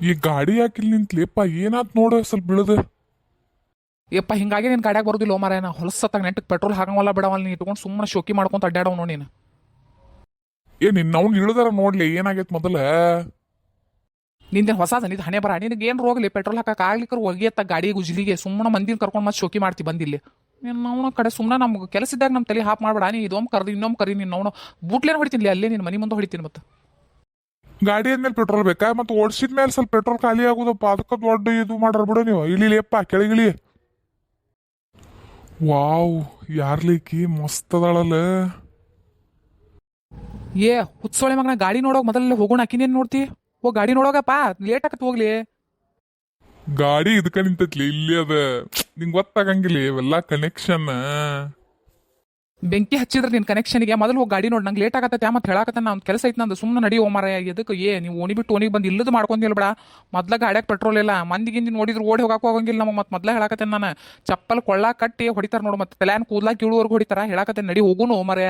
ಈ ಗಾಡಿ ಯಾಕಿಲ್ ನಿಂತ್ಲಿಪ್ಪ ಏನಾತ್ ನೋಡು ಸ್ವಲ್ಪ ಬೀಳದ. ಯಪ್ಪ ಹಿಂಗಾಗಿ ನಿನ್ ಗಾಡಿಯಾಗ ಬರೋದಿಲ್ಲ ಮಾರಾಯನ. ಹೊಲಸತ್ತಾಗ ನೆಟ್ಟಗೆ ಪೆಟ್ರೋಲ್ ಹಾಕಂಗಲ್ಲ ಬಿಡವಲ್ಲ ನೀ. ಇಟ್ಕೊಂಡು ಸುಮ್ಮನೆ ಶೋಕಿ ಮಾಡ್ಕೊಂತ ಅಡ್ಡಾಡವ್ ನೋಡಿ ನೀನು. ಏ ನಿನ್ ಅವ್ನು ಇಳಿದಾರ ನೋಡ್ಲಿ ಏನಾಗೈತ್ ಮೊದಲ? ನಿಂದೆ ಹೊಸ ನಿಂದ ಹಣೆ ಬರ. ನಿನಗೆ ಏನು ರೋಗಲಿ ಪೆಟ್ರೋಲ್ ಹಾಕಕ್ಕೆ ಆಗ್ಲಿಕ್ಕರ್ ಒಗೆಯತ್ತ ಗಾಡಿ ಗುಜ್ಲಿಗೆ. ಸುಮ್ಮನೆ ಮಂದಿನ ಕರ್ಕೊಂಡು ಮತ್ತೆ ಶೋಕಿ ಮಾಡ್ತಿ ಬಂದಿಲ್ಲಿ. ನಿನ್ನ ನಾವು ಕಡೆ ಸುಮ್ಮನೆ ನಮ್ಗೆ ಕೆಲಸ ಇದ್ದಾಗ ನಮ್ಮ ತಲೆ ಹಾಪ್ ಮಾಡ್ಬೇಡ. ನೀ ಇದೊಮ್ಮೆ ಕರ್ದು ಇನ್ನೊಮ್ಮೆ ಕರಿ ನಿನ್ನ ಅವನು ಬೂಟ್ಲೇನು ಹೊಡಿತೀನಿ ಅಲ್ಲೇ ನಿನ್ನ ಮನೆ ಮುಂದೆ ಹೊಡಿತೀನಿ ಮತ್ತೆ. ಗಾಡಿ ಆದ್ಮೇಲೆ ಪೆಟ್ರೋಲ್ ಬೇಕಾ? ಮತ್ತೆ ಓಡಿಸಿದ ಮೇಲೆ ಸ್ವಲ್ಪ ಪೆಟ್ರೋಲ್ ಖಾಲಿ ಆಗೋದಪ್ಪ. ಅದಕ್ಕೆ ದೊಡ್ಡ ಇದು ಮಾಡ್ರ ಬಿಡು ನೀವು. ಇಳಿಲಿಯಪ್ಪ ಕೆಳಗಿಳಿ. ವಾವ್ ಯಾರ್ಲಿಕ್ಕಿ ಮಸ್ತ್ ಅದಾಳಲ್ಲ ಏ ಹುತ್ಸೋಳೆ ಮಗನ ಗಾಡಿ ನೋಡೋಕೆ ಮೊದಲೇ ಹೋಗೋಣ. ಅಕ್ಕಿನೇನು ನೋಡ್ತಿ? ಓ ಗಾಡಿ ನೋಡೋಗಪ್ಪ. ಲೇಟ್ ಆಗತ್ತೆ ಹೋಗ್ಲಿ. ಗಾಡಿ ಇದಕ್ಕ ನಿಂತೈತ್ಲಿ ಇಲ್ಲಿ ಅದ. ನಿಂಗ್ ಗೊತ್ತಾಗಂಗಿಲ್ಲ ಇವೆಲ್ಲ ಕನೆಕ್ಷನ್ ಬೆಂಕಿ ಹಚ್ಚಿದ್ರೆ ನಿನ್ನ ಕನೆಕ್ಷನ್ಗೆ ಮೊದಲು ಹೋಗಿ ಗಾಡಿ ನೋಡಿ, ನಂಗೆ ಲೇಟ್ ಆಗತ್ತೆ ಮತ್ತೆ ಹೇಳಕತ್ತೆ ನಾನು ಕೆಲಸ ಐತೆ ನಂದು ಸುಮ್ಮನೆ ನಡಿ ಓಮಾರ ಎದಕ್ಕೆ ಏ, ನೀವು ಓಣಿ ಬಿಟ್ಟು ಓಣಿಗೆ ಬಂದು ಇಲ್ಲದ ಮಾಡ್ಕೊಂದಿಲ್ಲ ಬೇಡ ಮೊದ್ಲ ಗಾಡ್ಯಾಗ ಪೆಟ್ರೋಲ್ ಇಲ್ಲ, ಮಂದಿಗಿಂದ ನೋಡಿದ್ರು ಓಡಿ ಹೋಗಕ್ಕೆ ಹೋಗಂಗಿಲ್ಲ ನಮಗೆ, ಮತ್ತೆ ಮೊದ್ಲ ಹೇಳಕತ್ತೆ ನಾನು. ಚಪ್ಪಲ್ ಕೊಳ್ಳ ಕಟ್ಟಿ ಹೊಡಿತಾರ ನೋಡು ಮತ್ತೆ ತಲೆನ್ ಕೂದ್ಲಾ ಕೀಳುವರೆಗೂ ಹೊಡಿತಾರ? ಹೇಳಕತ್ತೆ ನಡಿ ಹೋಗುನು ಓಮರೇ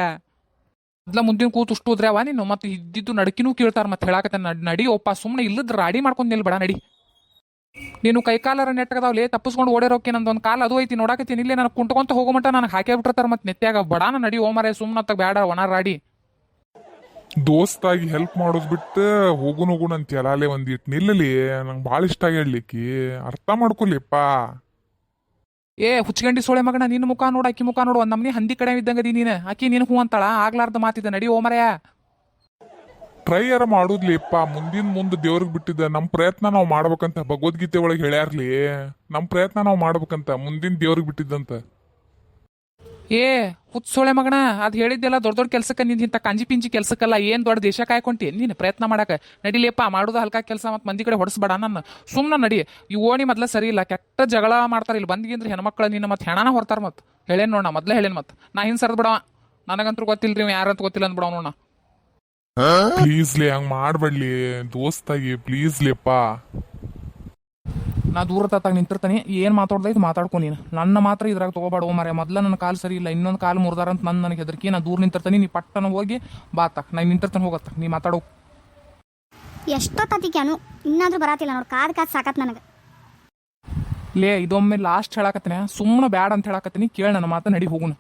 ಮೊದ್ಲ ಮುಂದಿನ ಕೂತು ಉಷ್ಟು ಅವ ನೀನು, ಮತ್ತೆ ಇದ್ದಿದ್ದು ನಡಕಿನೂ ಕೇಳ್ತಾರ ಮತ್ತೆ ಹೇಳಕತ್ತೆ ನಡಿ ಒಪ್ಪ ಸುಮ್ಮನೆ ಇಲ್ಲದ ರಾಡಿ ಮಾಡ್ಕೊಂದಿಲ್ಲ ಬೇಡ ನಡಿ. ನೀನು ಕೈಕಾಲರ ನೆಟ್ಟಗದಾವ್ಲಿ ತಪ್ಪಿಸ್ಕೊಂಡು ಓಡಿರೋಕೆ ನಂದು ಒಂದು ಕಾಲ ಅದು ಐತಿ ನೋಡಾಕತ್ತೀನಿ ಇಲ್ಲೇ ನನಗೆ ಕುಂಟ್ಕೊಂತ ಹೋಗೋ ಮಟ್ಟ ನನಗೆ ಹಾಕೇ ಬಿಟ್ಟಿರ್ತಾರೆ ಮತ್ತೆ ನೆತ್ಯಾಗ. ಬಡಾನ ನಡಿ ಓಮರೆ ಸುಮ್ಮನೆ ಬೇಡ ಒಣ ರಾಡಿ ದೋಸ್ತಾಗಿ ಹೆಲ್ಪ್ ಮಾಡೋದ್ ಬಿಟ್ಟು ಹೋಗುನ್ ಹೋಗುಣ ಅಂತ ಅಲ್ಲೇ ಒಂದಿಟ್ ನಿಲ್ಲಲಿ ನಂಗೆ ಭಾಳ ಇಷ್ಟ ಹೇಳಲಿಕ್ಕೆ ಅರ್ಥ ಮಾಡ್ಕೊಲಿಪ್ಪ. ಏ ಹುಚ್ಚಗಂಡಿ ಸೋಳೆ ಮಗನ ನಿನ್ನ ಮುಖ ನೋಡು ಅಕ್ಕಿ ಮುಖ ನೋಡು ಒಂದು ನಮ್ನಿ ಹಂದಿ ಕಡೆ ಇದ್ದಂಗದಿ ನೀನು. ಆಕಿ ನಿನ್ನ ಹೂ ಅಂತಾಳ ಆಗ್ಲಾರ್ದ ಮಾತಿದ್ದ ನಡಿ ಓಮರೆಯ ಟ್ರೈ ಯಾರ ಮಾಡುದ್ಲಿಪ್ಪ ಮುಂದಿನ ಮುಂದೆ ದೇವ್ರಿಗೆ ಬಿಟ್ಟಿದ್ದ ನಮ್ಮ ಪ್ರಯತ್ನ ನಾವು ಮಾಡ್ಬೇಕಂತ ಭಗವದ್ಗೀತೆ ಒಳಗೆ ಹೇಳ್ಯಾರ್ಲಿ. ನಮ್ಮ ಪ್ರಯತ್ನ ನಾವು ಮಾಡ್ಬೇಕಂತ ಮುಂದಿನ ದೇವ್ರಿಗೆ ಬಿಟ್ಟಿದ್ದಂತ. ಏ ಹುಚ್ಚ ಸೋಳೆ ಮಗನ, ಅದು ಹೇಳಿದ್ದೆಲ್ಲ ದೊಡ್ಡ ದೊಡ್ಡ ಕೆಲ್ಸಕ್ಕೆ ನಿಂದ ಇಂಥ ಕಾಂಜಿ ಪಿಂಜಿ ಕೆಲ್ಸಕ್ಕಲ್ಲ ಏನು ದೊಡ್ಡ ದೇಶ ಕಾಯ್ಕೊಂತಿ ನೀನು ಪ್ರಯತ್ನ ಮಾಡಕ್ಕೆ ನಡಿಲಿಯಪ್ಪ ಮಾಡೋದು ಹಲ್ಕಾ ಕೆಲಸ ಮತ್ತು ಮಂದಿ ಕಡೆ ಹೊಡಿಸ್ಬೇಡ ನನ್ನ. ಸುಮ್ಮನೆ ನಡಿ. ಈ ಓಣಿ ಮೊದ್ಲ ಸರಿ ಇಲ್ಲ, ಕೆಟ್ಟ ಜಗಳ ಮಾಡ್ತಾರೆ ಇಲ್ಲಿ ಬಂದಿಗಿಂದ್ರೆ ಹೆಣ್ಮಕ್ಳು ನಿನ್ನ ಮತ್ತೆ ಹೆಣನ ಹೊರ್ತಾರೆ ಮತ್ತೆ. ಹೇಳೇನು ನೋಡ ಮೊದ್ಲೇ ಹೇಳೇನು ಮತ್ತೆ. ನಾ ಹಿಂಗೆ ಸರ್ದು ಬಿಡವ. ನನಗಂತೂ ಗೊತ್ತಿಲ್ರಿ ರೀ ಯಾರಂತ ಗೊತ್ತಿಲ್ಲ ಅಂದ್ಬಿಡವ ನೋಡ ಪ್ಲೀಸ್ಲಿ ಹಂಗ್ ಮಾಡ್ಬೇಡ್ಲಿ ದೋಸ್ತಾಗಿ ಪ್ಲೀಸ್ಲಿಪ್ಪ ನಾ ದೂರ ತಾತಾಗ ನಿಂತಿರ್ತಾನೆ ಏನು ಮಾತಾಡ್ದೈತೆ ಮಾತಾಡ್ಕೊ ನೀನು. ನನ್ನ ಮಾತ್ರ ಇದ್ರಾಗ ತಗೋಬೇಡ ಮಾರೆ ಮೊದ್ಲ ನನ್ನ ಕಾಲು ಸರಿ ಇಲ್ಲ ಇನ್ನೊಂದು ಕಾಲು ಮುರ್ದಾರ ಅಂತ ನನ್ನ ನನಗೆ ಹೆದರ್ಕಿ ನಾ ದೂರ ನಿಂತಿರ್ತಾನೆ ನೀ ಪಟ್ಟನ ಹೋಗಿ ಬಾತ ನಾ ನಿಂತಿರ್ತಾನೆ ಹೋಗತ್ತ ನೀ ಮಾತಾಡೋ. ಎಷ್ಟೊತ್ತತಿಕೆ ಅನು? ಇನ್ನಾದ್ರೂ ಬರಾತಿಲ್ಲ ನೋಡಿ ಕಾದ್ ಕಾದ್ ಸಾಕತ್ ನನಗೆ. ಲೇ ಇದೊಮ್ಮೆ ಲಾಸ್ಟ್ ಹೇಳಕತ್ತೀನಿ ಸುಮ್ಮನೆ ಬ್ಯಾಡ ಅಂತ ಹೇಳಕತ್ತೀನಿ ಕೇಳ ನನ್ನ ಮಾತು ನಡಿ ಹೋಗುಣ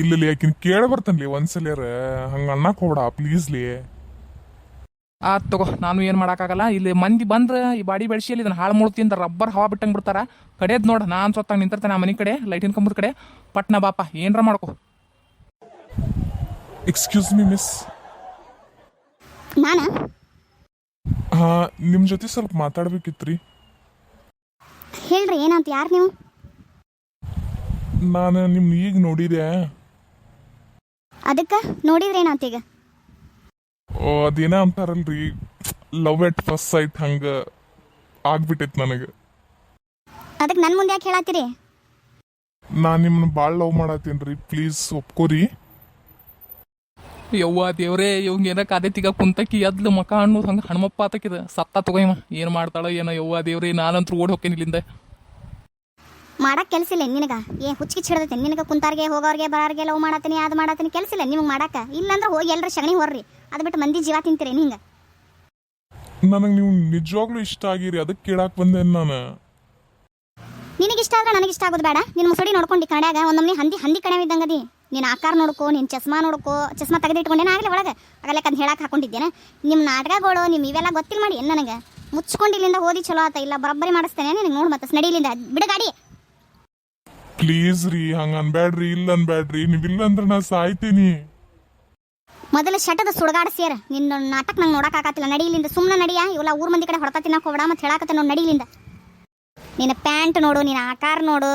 ಇಲ್ಲಿ ಯಾಕಿನ್ ಕೇಳ ಬರ್ತನ್ಲಿ ಒಂದ್ಸಲಿಯರ ಹಂಗ ಅನ್ನಕ್ ಹೋಗ್ಬೇಡ ಪ್ಲೀಸ್ಲಿ ಆತ್ ತಗೋ ನಾನು ಏನು ಮಾಡೋಕ್ಕಾಗಲ್ಲ. ಇಲ್ಲಿ ಮಂದಿ ಬಂದ್ರೆ ಈ ಬಾಡಿ ಬೆಳೆಸಿಯಲ್ಲಿ ಇದನ್ನ ಹಾಳು ಮುಳ್ತಿಂದ ರಬ್ಬರ್ ಹವಾ ಬಿಟ್ಟಂಗೆ ಬಿಡ್ತಾರ. ಕಡೆದ್ ನೋಡ ನಾನು ಸ್ವತ್ತಾಗ ನಿಂತಿರ್ತಾನೆ ಆ ಮನೆ ಕಡೆ ಲೈಟಿನ ಕಂಬದ ಕಡೆ. ಪಟ್ನ ಬಾಪ ಏನರ ಮಾಡ್ಕೊ. ಎಕ್ಸ್ಕ್ಯೂಸ್ ಮಿ ಮಿಸ್ ನಾನು? ಹಾ ನಿಮ್ ಜೊತೆ ಸ್ವಲ್ಪ ಮಾತಾಡ್ಬೇಕಿತ್ರಿ. ಹೇಳ್ರಿ ಏನಂತ ಯಾರು ನೀವು? ನಾನು ನಿಮ್ಮ ಈಗ ನೋಡಿದೆ. ಅದಕ್ಕೆ ನೋಡಿದ್ರೆ ಏನಾತೀಗ ಈಗ ಓ, ಅದೇನ ಅಂತಾರಲ್ರಿ. ಲವ್ ಎಟ್ ಫಸ್ಟ್ ಸೈಟ್ ಹಂಗ ಆಗ್ಬಿಟ್ಟಿತ್ತು ನನಗೆ. ಅದಕ್ಕೆ ನನ್ನ ಮುಂದೆ ಯಾಕೆ ಹೇಳತ್ತೀರಿ? ನಾನು ನಿಮ್ಮನ್ನ ಭಾಳ ಲವ್ ಮಾಡತ್ತೀನ್ರಿ ಪ್ಲೀಸ್ ಒಪ್ಕೋರಿ. ಯವ್ವ ದೇವ್ರೇ ಇವಂಗ ಏನಕ್ಕೆ ಕಾದೆ ತಿಗ ಕುಂತಕಿ? ಎದ್ಲು ಮಕ ಅನ್ನೋದು ಹಂಗೆ ಹಣಮಪ್ಪ ಆತಕಿದ. ಸತ್ತ ತಗೋಯ್ ಏನು ಮಾಡ್ತಾಳೋ ಏನೋ ಯವ್ವ ದೇವ್ರೇ ನಾನಂತೂ ಓಡಿ ಹೋಗ್ತೇನೆ ಇಲ್ಲಿಂದ. ಮಾಡಕ್ ಕೆಲಸ ಇಲ್ಲ ನಿನಗ. ಏ ಹುಚ್ಚಿಗೆ ಹಿಡ್ದೈತೆ. ನಿನಗ ಕುಂತಾರ್ಗೆ ಹೋಗೋರ್ಗೆ ಬರೋರ್ಗೆ ಲವ್ ಮಾಡತ್ತೀನಿ ಅದು ಮಾಡತ್ತೀನಿ ಕೆಲಸ ಇಲ್ಲ ನಿಮಗೆ ಮಾಡಕ. ಇಲ್ಲಂದ್ರೆ ಹೋಗಿ ಎಲ್ಲರ ಸಗಣಿ ಹೊರ್ರಿ. ಅದು ಬಿಟ್ಟು ಮಂದಿ ಜೀವ ತಿಂತೀರಿ ಹಿಂಗೆ. ನನಗೆ ನೀವು ನಿಜವಾಗ್ಲೂ ಇಷ್ಟ ಆಗಿರಿ. ಅದಕ್ಕೆ ಕೇಳಕ್ಕೆ ಬಂದೆ ನಾನು? ನಿನಗೆ ಇಷ್ಟ ಆದ್ರೆ ನನಗೆ ಇಷ್ಟ ಆಗೋದು ಬೇಡ. ನಿನ್ನ ಮುಸಡಿ ನೋಡ್ಕೊಂಡು ಕಡ್ಯಾಗ ಒಂದೊಮ್ಮೆ ಹಂದಿ ಹಂದಿ ಕಡೆ ಇದ್ದಂಗದಿ ನೀನು ಆಕಾರ ನೋಡ್ಕೋ ನಿನ್ನ ಚಸ್ಮಾ ನೋಡ್ಕೋ ಚಸ್ಮಾ ತೆಗೆದಿಟ್ಕೊಂಡೇನೆ ಆಗಲಿ ಒಳಗೆ. ಆಗಲೇ ಅಂತ ಹೇಳಕ್ಕೆ ಹಾಕೊಂಡಿದ್ದೇನೆ. ನಿಮ್ಮ ನಾಟಕಗಳು ನಿಮ್ಮ ಇವೆಲ್ಲ ಗೊತ್ತಿಲ್ಲ ಮಾಡಿ ಏನು ನನಗೆ. ಮುಚ್ಕೊಂಡು ಇಲ್ಲಿಂದ ಓದಿ ಚಲೋ ಆತ. ಇಲ್ಲ ಬರಬ್ಬರಿ ಮಾಡಿಸ್ತೇನೆ ನಿನಗೆ ನೋಡಿ ಮತ್ತೆ ನಡಿಲಿಂದ. ಬಿಡು ಗಾಡಿ. ಪ್ಲೀಸ್ ರೀ ಹಂಗ ಅನ್ಬ್ಯಾಡ್ರಿ ಇಲ್ಲ ಅನ್ಬ್ಯಾಡ್ರಿ ನೀವಿಲ್ಲ ಅಂದ್ರೆ ನಾ ಸಾಯ್ತೀನಿ. ಮೊದಲು ಶಟದ ಸುಡಗಾಡ ಸೇರ ನಿನ್ನ ನಾಟಕ ನಂಗೆ ನೋಡಕ್ಕಾಗತ್ತಿಲ್ಲ ನಡಿಲಿಂದ ಸುಮ್ಮನೆ ನಡಿಯ ಇವಲ್ಲ ಊರ್ ಮಂದಿ ಕಡೆ ಹೊಡ್ತಾ ತಿನ್ನಕ್ ಹೋಗಡ ಮತ್ತೆ ಹೇಳಕತ್ತೆ ನೋಡಿ ನಡಿಲಿಂದ. ನಿನ್ನ ಪ್ಯಾಂಟ್ ನೋಡು ನಿನ್ನ ಆಕಾರ ನೋಡು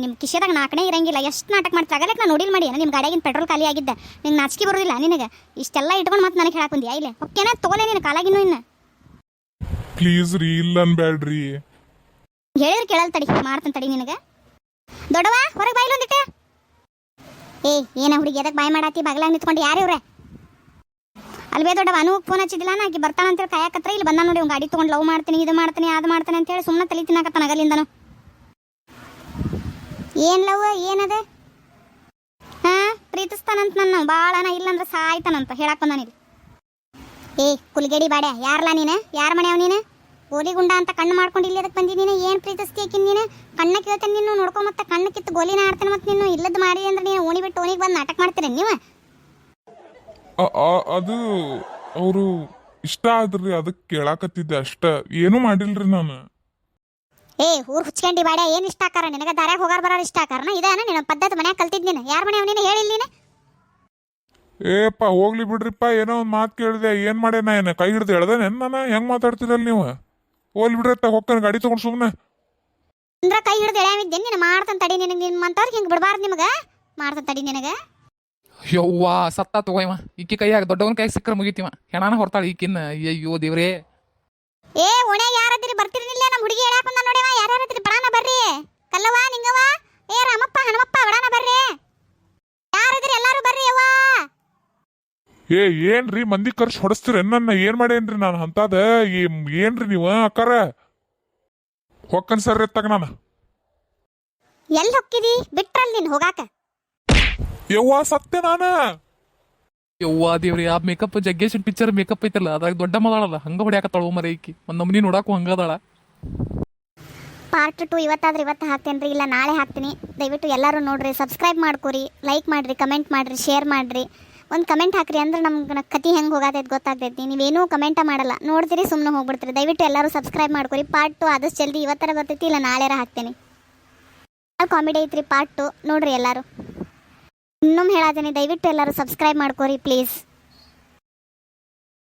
ನಿಮ್ಮ ಕಿಶೆದಾಗ ನಾಲ್ಕನೇ ಇರಂಗಿಲ್ಲ ಎಷ್ಟು ನಾಟಕ ಮಾಡ್ತಾ ಆಗಲಕ್ಕೆ ನಾನು ನೋಡಿಲ್ ಮಾಡಿ ನಿಮ್ಮ ಗಾಡಿಯಾಗಿನ ಪೆಟ್ರೋಲ್ ಖಾಲಿ ಆಗಿದ್ದೆ ನಿಂಗೆ ನಾಚಿಕೆ ಬರೋದಿಲ್ಲ ನಿನಗೆ? ಇಷ್ಟೆಲ್ಲ ಇಟ್ಕೊಂಡು ಮತ್ತೆ ನನಗೆ ಹೇಳಕ್ ಬಂದಿಯಾ ಇಲ್ಲೇ ಓಕೆನಾ ತಗೋಲೆ ನಿನ್ನ ಕಾಲಾಗಿನೂ ಇನ್ನ? ಪ್ಲೀಸ್ ರೀ ಇಲ್ಲ ಅನ್ಬ್ಯಾಡ್ರಿ. ಹೇಳಿದ್ರೆ ಕೇಳಲ್ ತಡಿ ಮಾಡ್ತಾನೆ ತಡಿ ನಿನಗೆ. ದೊಡ್ಡವ ಹೊರಗೆ ಬಾಯಿಲ್ ಒಂದಿಟ್ಟೆ ಏ, ಏನ ಹುಡುಗಿ ಎದಕ್ಕೆ ಬಾಯಿ ಮಾಡಾತಿ ಬಗಲ ನಿಂತ್ಕೊಂಡು ಯಾರು ಇವ್ರೆ? ಅಲ್ವೇ ದೊಡ್ಡವ ಅನು ಫೋನ್ ಹಚ್ಚಿದಿಲ್ಲ ನಾ, ಆಕಿ ಬರ್ತಾನ ಅಂತೇಳಿ ಕಾಯಕತ್ರ ಇಲ್ಲಿ ಬಂದ ನೋಡಿ ಗಾಡಿ ತೊಗೊಂಡು ಲವ್ ಮಾಡ್ತೀನಿ, ಇದು ಮಾಡ್ತೀನಿ ಅದು ಮಾಡ್ತೀನಿ ಅಂತೇಳಿ ಸುಮ್ಮನೆ ತಲೆ ತಿನ್ನಾಕತ್ತಾನ ಅಗಲಿಂದನು ಏನ್ ಲವ್, ಏನದೆ? ಹಾ, ಪ್ರೀತಿಸ್ತಾನಂತ ನನ್ನ ಭಾಳನ ಇಲ್ಲಂದ್ರೆ ಸಾಯ್ತಾನಂತ ಹೇಳಕ್ಕೆ ಬಂದಾನಿಲ್ಲಿ ಏ, ಕುಲ್ಗೇಡಿ ಬಾಡ್ಯ ಯಾರಲ್ಲ ನೀನು? ಯಾರ ಮನೆ ನೀನು? ಗೋಲಿ ಗುಂಡ ಅಂತ ಕಣ್ಣು ಮಾಡ್ಕೊಂಡು ಇಲ್ಲಿ ಅದಕ್ಕೆ ಬಂದಿ ನೀನು? ಏನು ಪ್ರೀತಿಸ್ತಿ ಆಕಿನ್ ನೀನು? ಕಣ್ಣ ಕೇಳ್ತೇನೆ ನೀನು ನೋಡ್ಕೊ ಮತ್ತೆ ಕಣ್ಣು ಕಿತ್ತು ಗೋಲಿನ ಆಡ್ತೇನೆ ಮತ್ತೆ ನೀನು. ಇಲ್ಲದ ಮಾಡಿ ಅಂದ್ರೆ ನೀನು ಓಣಿ ಬಿಟ್ಟು ಓಣಿಗೆ ಬಂದು ನಾಟಕ ಮಾಡ್ತೀರ ನೀವು? ಅದು ಅವರು ಇಷ್ಟ ಆದ್ರಿ ಅದಕ್ಕೆ ಕೇಳಾಕತ್ತಿದ್ದೆ ಅಷ್ಟ. ಏನು ಮಾಡಿಲ್ರಿ ನಾನು. ಏ ಊರ್ ಹುಚ್ಕೊಂಡಿ ಬಾಡ್ಯ ಏನು ಇಷ್ಟ ಆಕಾರ ನಿನಗೆ ದಾರ್ಯಾಗ ಹೋಗಾರ ಬರೋರು ಇಷ್ಟ ಆಕಾರ ಇದೇನ ನಿನ್ನ ಪದ್ಧತಿ ಮನ್ಯಾಗ ಕಲ್ತಿದ್ದೀನಿ ಯಾರ ಮನೆ ಅವನೇನು ಹೇಳಿಲ್ಲ ನೀನು. ಏಪ್ಪ ಹೋಗ್ಲಿ ಬಿಡ್ರಿಪ್ಪ ಏನೋ ಒಂದು ಮಾತು ಕೇಳಿದೆ. ಏನು ಮಾಡ್ಯಾನ ಏನು? ಕೈ ಹಿಡ್ದು ಹೇಳ್ದೆ ನಾನು? ಹೆಂಗೆ ಮಾತಾಡ್ತಿರಲ್ಲ ನೀವು? ಹೋಗ್ಲಿ ಬಿಡ್ರತ್ತ ಹೋಗ್ತಾನೆ ಹೊಕ್ಕನ ಗಾಡಿ ತಗೊಂಡು ಸುಮ್ಮನೆ ಅಂದ್ರ ಕೈ ಹಿಡಿದು ಎಳ್ಯಾಮಿದ್ದೆ ನೀನು ಮಾಡ್ತಾನೆ ತಡಿ ನಿನಗೆ ನಿಮ್ಮಂತವ್ರಿಗೆ ಹಿಂಗೆ ಬಿಡಬಾರ್ದು ನಿಮಗೆ? ಮಾಡ್ತಾನೆ ತಡಿ ನಿನಗೆ. ಯವ್ವ ಸತ್ತ ತಗೋಯವ ಈಕಿ ಕೈಯಾಗ ದೊಡ್ಡವನ ಕೈ ಸಿಕ್ಕರೆ ಮುಗಿತೀವ ಹೆಣಾನ ಹೊರ್ತಾಳ ಈಕಿನ್ನ. ಅಯ್ಯೋ ದೇವ್ರೇ. ಏ ಓಣ್ಯಾಗ ಯಾರದ್ರಿ ಬರ್ತಿರ್ಲಿಲ್ಲ ನಮ್ಮ ಹುಡುಗಿ ಹೇಳಾಕ ಬಂದ ನೋಡಿವ ಯಾರ್ಯಾರದಿರಿ? ಬಡಾನ ಬರ್ರಿ. ಕಲ್ಲವ್ವ ನಿಂಗವ್ವ. ಏ ರಾಮಪ್ಪ ಹನುಮಪ್ಪ ಬಡಾನ ಬರ್ರಿ ಯಾರದಿರಿ ಎಲ್ಲಾರು ಬರ್ರಿ ಅವ್ವ ಏ ಏನ್ರಿ ಮಂದಿ ಖರ್ಚು ಹೊಡಸ್ತೀರ? ನನ್ನ ಏನ್ ಮಾಡೇನ್ರಿ ನಾನು? ಅಂತದ ಏನ್ರಿ ನೀವು ಅಕ್ಕಾರ? ಹೊಕ್ಕನ್ ಸರ್ ಎತ್ತಾಗ ನಾನು. ಎಲ್ಲಿ ಹೊಕ್ಕಿದಿ? ಬಿಟ್ರಲ್ ನೀನ್ ಹೋಗಾಕ. ಯವ್ವ ಸತ್ಯ ನಾನ. ಯವ್ವ ದೇವ್ರಿ ಆ ಮೇಕಪ್ ಜಗ್ಗೇಶನ್ ಪಿಕ್ಚರ್ ಮೇಕಪ್ ಐತಲ್ಲ ಅದ್ರಾಗ ದೊಡ್ಡ ಮದಾಳಲ್ಲ ಹಂಗ ಹೊಡ್ಯಾಕತ್ತಾಳ ಮರ ಈಕಿ. ಒಂದ್ ನಮ್ನಿ ನೋಡಾಕು ಹಂಗದಾಳ ಪಾರ್ಟ್ ಟು ಇವತ್ತಾದ್ರೆ ಇವತ್ತು ಹಾಕ್ತೇನೆ ಇಲ್ಲ ನಾಳೆ ಹಾಕ್ತೀನಿ. ದಯವಿಟ್ಟು ಎಲ್ಲರೂ ನೋಡ್ರಿ ಸಬ್ಸ್ಕ್ರೈಬ್ ಮಾಡ್ಕೊರಿ ಲೈಕ್ ಮಾಡ್ರಿ ಕಮೆಂಟ್ ಮಾಡ್ರಿ ಶೇರ್ ಮಾಡ್ರಿ. ಒಂದು ಕಮೆಂಟ್ ಹಾಕ್ರಿ ಅಂದ್ರೆ ನಮ್ಗೆ ಕತಿ ಹೆಂಗೆ ಹೋಗತೈತೆ ಗೊತ್ತಾಗ್ತೈತಿ. ನೀವೇನೂ ಕಮೆಂಟ ಮಾಡಲ್ಲ. ನೋಡ್ತೀರಿ ಸುಮ್ಮನೆ ಹೋಗ್ಬಿಡ್ತೀರಿ. ದಯವಿಟ್ಟು ಎಲ್ಲರೂ ಸಬ್ಸ್ಕ್ರೈಬ್ ಮಾಡ್ಕೊರಿ. ಪಾರ್ಟ್ ಟು ಆದಷ್ಟು ಜಲ್ದಿ ಇವತ್ತರ ಗೊತ್ತೈತಿ, ಇಲ್ಲ ನಾಳೆರ ಹಾಕ್ತೇನೆ. ಕಾಮಿಡಿ ಐತ್ರಿ ಪಾರ್ಟ್ ಟು ನೋಡ್ರಿ ಎಲ್ಲರೂ. ಇನ್ನೊಮ್ಮೆ ಹೇಳತ್ತೀನಿ ದಯವಿಟ್ಟು ಎಲ್ಲರೂ ಸಬ್ಸ್ಕ್ರೈಬ್ ಮಾಡ್ಕೊರಿ ಪ್ಲೀಸ್